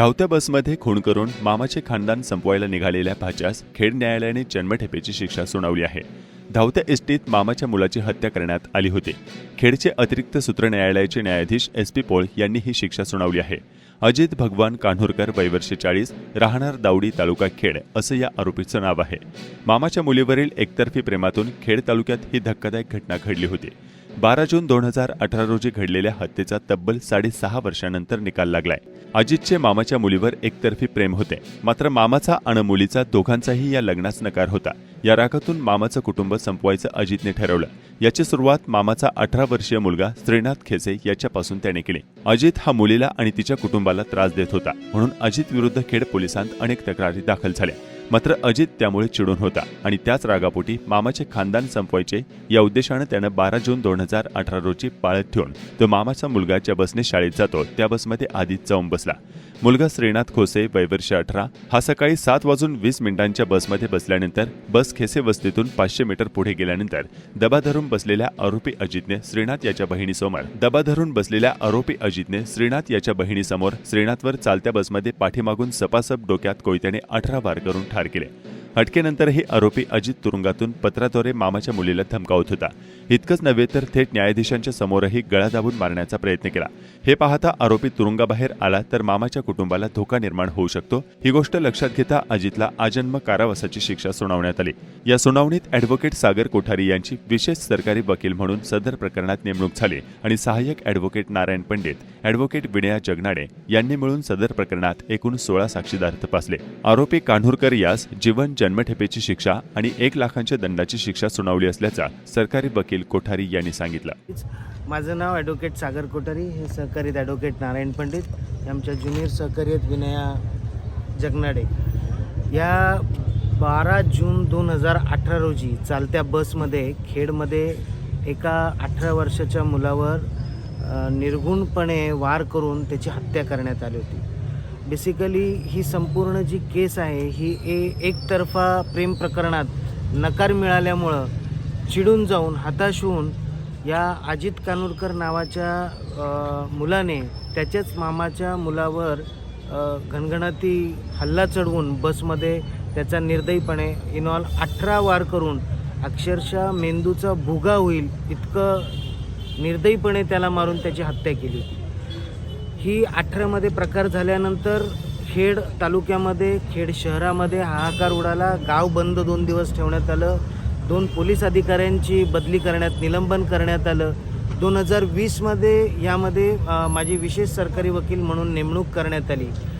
धावत्या बसमध्ये खून करून मामाचे खानदान संपवायला निघालेल्या भाच्यास खेड न्यायालयाने जन्मठेपेची शिक्षा सुनावली आहे. धावत्या एसटीत मामाच्या मुलाची हत्या करण्यात आली होती. खेडचे अतिरिक्त सूत्र न्यायालयाचे न्यायाधीश एस पी पोळ यांनी ही शिक्षा सुनावली आहे. अजित भगवान कान्होरकर वयवर्षे चाळीस राहणार दावडी तालुका खेड असं या आरोपीचं नाव आहे. मामाच्या मुलीवरील एकतर्फी प्रेमातून खेड तालुक्यात ही धक्कादायक घटना घडली होती. बारा जून दोन हजार अठरा रोजी घडलेल्या हत्येचा तब्बल साडेसहा वर्षानंतर निकाल लागलाय. अजितचे मामाच्या मुलीवर एकतर्फी प्रेम होते. मात्र मामाचा आणि मुलीचा दोघांचाही या लग्नास नकार होता. या रागातून मामाचं कुटुंब संपवायचं अजितने ठरवलं. याची सुरुवात मामाचा अठरा वर्षीय मुलगा श्रीनाथ खेसे याच्यापासून त्याने केली. अजित हा मुलीला आणि तिच्या कुटुंबाला त्रास देत होता. म्हणून अजित विरुद्ध खेड पोलिसांत अनेक तक्रारी दाखल झाल्या. मात्र अजित त्यामुळे चिडून होता आणि त्याच रागापोटी मामाचे खानदान संपवायचे या उद्देशानं त्यानं बारा जून दोन हजार अठरा रोजी पाळत ठेवून तो मामाचा मुलगा ज्या बसने शाळेत जातो त्या बसमध्ये आधीच जाऊन बसला. मुलगा श्रीनाथ खोसे वयवर्ष अठरा. हा सकाळी सात वाजून वीस मिनिटांच्या बसमध्ये बसल्यानंतर बस खेसे वस्तीतून पाचशे मीटर पुढे गेल्यानंतर दबा धरून बसलेल्या आरोपी अजितने श्रीनाथ याच्या बहिणीसमोर दबा धरून बसलेल्या आरोपी अजितने श्रीनाथ याच्या बहिणीसमोर श्रीनाथवर चालत्या बसमध्ये पाठीमागून सपासप डोक्यात कोयत्याने अठरा वार करून ठार ठार केल्या अटकेनंतर हे आरोपी अजित तुरुंगातून पत्राद्वारे मामाच्या मुलीला धमकावत होता. इतकंच नव्हे तर थेट न्यायाधीशांच्या समोरही गळा दाबून मारण्याचा प्रयत्न केला. हे पाहता आरोपी तुरुंगाबाहेर आला तर मामाच्या कुटुंबाला धोका निर्माण होऊ शकतो. ही गोष्ट लक्षात घेता अजितला आजन्म कारावासाची शिक्षा सुनावण्यात आली. या सुनावणीत अॅडव्होकेट सागर कोठारी यांची विशेष सरकारी वकील म्हणून सदर प्रकरणात नेमणूक झाली आणि सहाय्यक अॅडव्होकेट नारायण पंडित अॅडव्होकेट विनया जगनाडे यांनी मिळून सदर प्रकरणात एकूण सोळा साक्षीदार तपासले. आरोपी कान्हूरकर यास जीवन जन्मठेपेची शिक्षा आणि एक लाखांच्या दंडाची शिक्षा सुनावली असल्याचा सरकारी वकील कोठारी यांनी सांगितलं. माझं नाव ॲडव्होकेट सागर कोठारी हे सहकारी ॲडव्होकेट नारायण पंडित आमच्या ज्युनियर सहकारी आहेत विनया जगनाडे. या बारा जून दोन हजार अठरा रोजी चालत्या बसमध्ये खेडमध्ये एका अठरा वर्षाच्या मुलावर निर्गुणपणे वार करून त्याची हत्या करण्यात आली होती. बेसिकली ही संपूर्ण जी केस आहे ही ए एकतर्फा प्रेम प्रकरणात नकार मिळाल्यामुळं चिडून जाऊन हताश होऊन या अजित कानूरकर नावाच्या मुलाने त्याच्याच मामाच्या मुलावर घनघणाती घणघणाती हल्ला चढवून बसमध्ये त्याचा निर्दयीपणे इनॉल अठरा वार करून अक्षरशः मेंदूचा भुगा होईल इतकं निर्दयीपणे त्याला मारून त्याची हत्या केली ही अठरामध्ये प्रकार झाल्यानंतर खेड तालुक्यामध्ये खेड शहरामध्ये हाहाकार उडाला. गाव बंद दोन दिवस ठेवण्यात आलं. दोन पोलीस अधिकाऱ्यांची बदली करण्यात निलंबन करण्यात आलं. दोन हजार वीसमध्ये यामध्ये माझी विशेष सरकारी वकील म्हणून नेमणूक करण्यात आली.